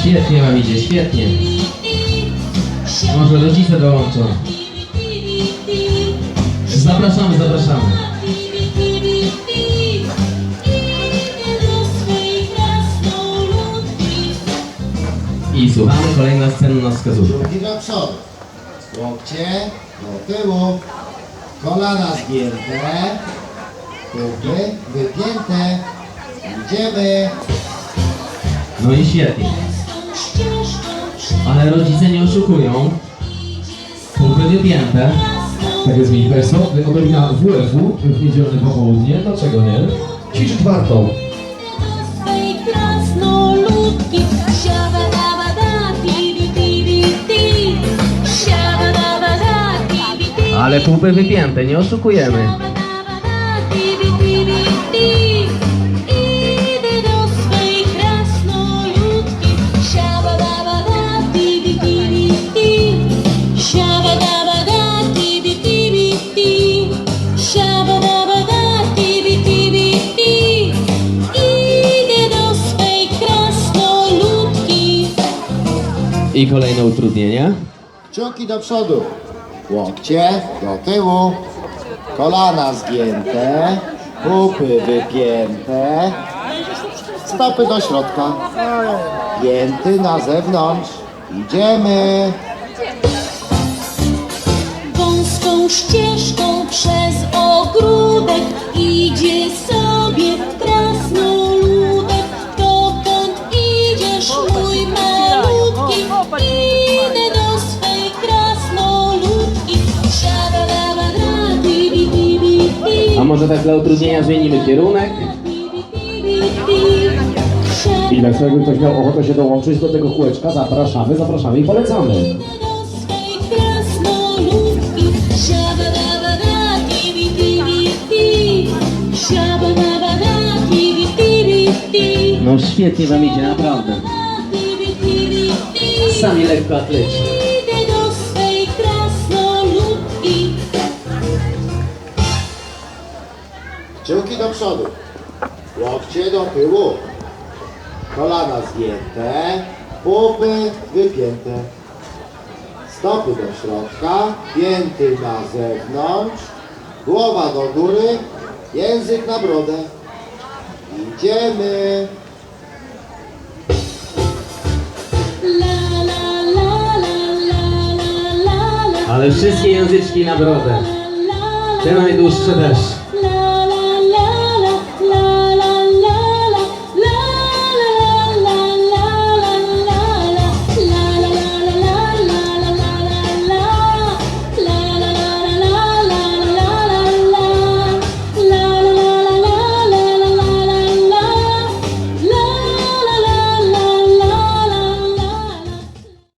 Świetnie wam idzie, świetnie. Może rodzice dołączą. Zapraszamy, zapraszamy. I słuchamy, kolejna scena nas wskazuje. Drugi do przodu. Łokcie do tyłu. Kolana zgięte. Kupy wypięte. Idziemy. No i świetnie. Ale rodzice nie oszukują. Pupy wypięte. Tak jest, mili Państwo. Odrobina WF-u w niedzielne popołudnie. Dlaczego nie? Ćwiczyć warto. Swej krasnoludki Siabadabada, ti Idę do swej krasnoludki I kolejne utrudnienia. Kciuki do przodu. Łokcie do tyłu. Kolana zgięte. Kupy wypięte. Stopy do środka. Pięty na zewnątrz. Idziemy. Wąską ścieżką przez ogródek może tak dla utrudnienia zmienimy kierunek? I Państwo, jakby ktoś miał ochotę się dołączyć do tego kółeczka, zapraszamy, zapraszamy i polecamy. No świetnie wam idzie, naprawdę. Sami lekko atleci. Do przodu. Łokcie do tyłu. Kolana zgięte. Pupy wypięte. Stopy do środka. Pięty na zewnątrz. Głowa do góry. Język na brodę. Idziemy. La, la, la, la, la, la, la, la Ale wszystkie języczki na brodę. Te najdłuższe też.